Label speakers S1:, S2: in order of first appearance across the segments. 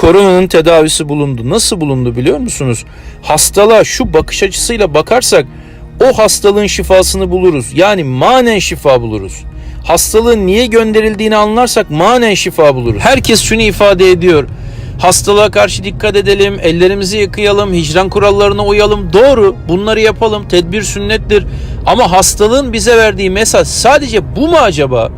S1: koronanın tedavisi bulundu. Nasıl bulundu biliyor musunuz? Hastalığa şu bakış açısıyla bakarsak o hastalığın şifasını buluruz. Yani manen şifa buluruz. Hastalığın niye gönderildiğini anlarsak manen şifa buluruz. Herkes şunu ifade ediyor. Hastalığa karşı dikkat edelim, ellerimizi yıkayalım, hicran kurallarına uyalım. Doğru, bunları yapalım. Tedbir sünnettir. Ama hastalığın bize verdiği mesaj sadece bu mu acaba?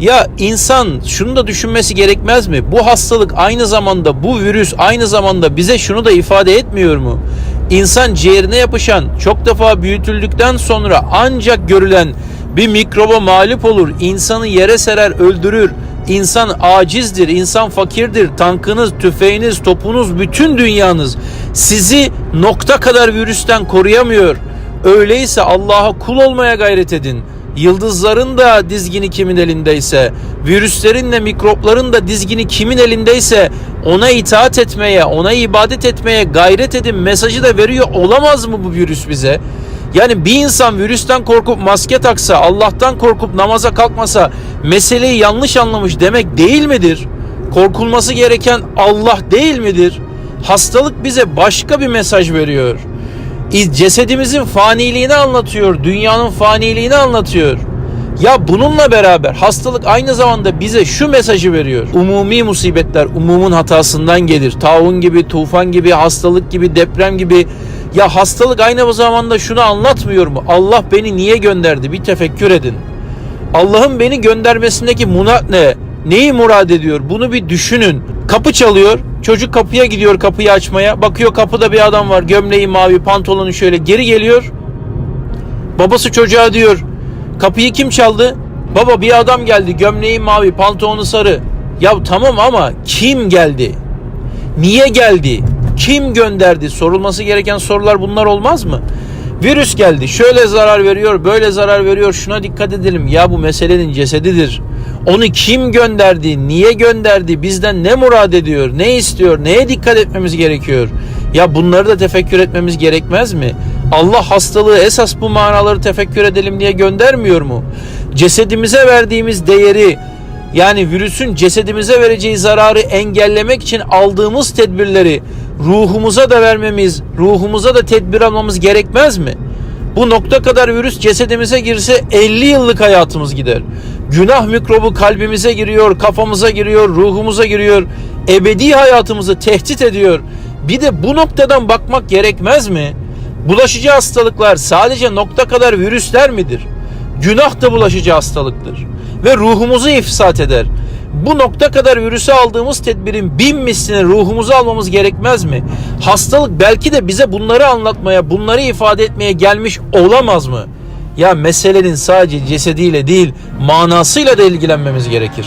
S1: Ya insan şunu da düşünmesi gerekmez mi? Bu hastalık aynı zamanda bu virüs aynı zamanda bize şunu da ifade etmiyor mu? İnsan ciğerine yapışan çok defa büyütüldükten sonra ancak görülen bir mikroba mağlup olur. İnsanı yere serer, öldürür. İnsan acizdir, insan fakirdir. Tankınız, tüfeğiniz, topunuz, bütün dünyanız sizi nokta kadar virüsten koruyamıyor. Öyleyse Allah'a kul olmaya gayret edin. Yıldızların da dizgini kimin elindeyse, virüslerin de mikropların da dizgini kimin elindeyse ona itaat etmeye, ona ibadet etmeye gayret edin mesajı da veriyor olamaz mı bu virüs bize? Yani bir insan virüsten korkup maske taksa, Allah'tan korkup namaza kalkmasa meseleyi yanlış anlamış demek değil midir? Korkulması gereken Allah değil midir? Hastalık bize başka bir mesaj veriyor cesedimizin faniliğini anlatıyor, dünyanın faniliğini anlatıyor. Ya bununla beraber hastalık aynı zamanda bize şu mesajı veriyor. Umumi musibetler umumun hatasından gelir. Taun gibi, tufan gibi, hastalık gibi, deprem gibi. Ya hastalık aynı zamanda şunu anlatmıyor mu? Allah beni niye gönderdi? Bir tefekkür edin. Allah'ın beni göndermesindeki munat ne? Neyi murad ediyor? Bunu bir düşünün. Kapı çalıyor. Çocuk kapıya gidiyor kapıyı açmaya. Bakıyor kapıda bir adam var. Gömleği mavi, pantolonu şöyle. Geri geliyor. Babası çocuğa diyor. Kapıyı kim çaldı? Baba bir adam geldi. Gömleği mavi, pantolonu sarı. Ya tamam ama kim geldi? Niye geldi? Kim gönderdi? Sorulması gereken sorular bunlar olmaz mı? Virüs geldi. Şöyle zarar veriyor, böyle zarar veriyor. Şuna dikkat edelim. Ya bu meselenin cesedidir. Onu kim gönderdi? Niye gönderdi? Bizden ne murad ediyor? Ne istiyor? Neye dikkat etmemiz gerekiyor? Ya bunları da tefekkür etmemiz gerekmez mi? Allah hastalığı esas bu manaları tefekkür edelim diye göndermiyor mu? Cesedimize verdiğimiz değeri yani virüsün cesedimize vereceği zararı engellemek için aldığımız tedbirleri ruhumuza da vermemiz, ruhumuza da tedbir almamız gerekmez mi? Bu nokta kadar virüs cesedimize girse 50 yıllık hayatımız gider. Günah mikrobu kalbimize giriyor, kafamıza giriyor, ruhumuza giriyor. Ebedi hayatımızı tehdit ediyor. Bir de bu noktadan bakmak gerekmez mi? Bulaşıcı hastalıklar sadece nokta kadar virüsler midir? Günah da bulaşıcı hastalıktır ve ruhumuzu ifsat eder. Bu nokta kadar virüse aldığımız tedbirin bin mislini ruhumuza almamız gerekmez mi? Hastalık belki de bize bunları anlatmaya, bunları ifade etmeye gelmiş olamaz mı? Ya meselenin sadece cesediyle değil, manasıyla da ilgilenmemiz gerekir.